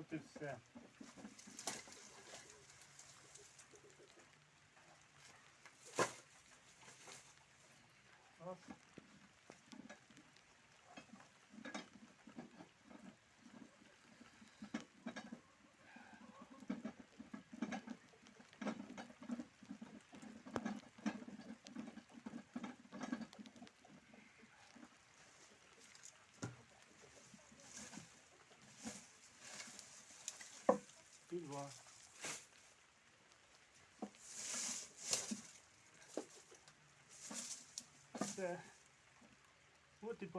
От і все. Раз. і два. Все. От і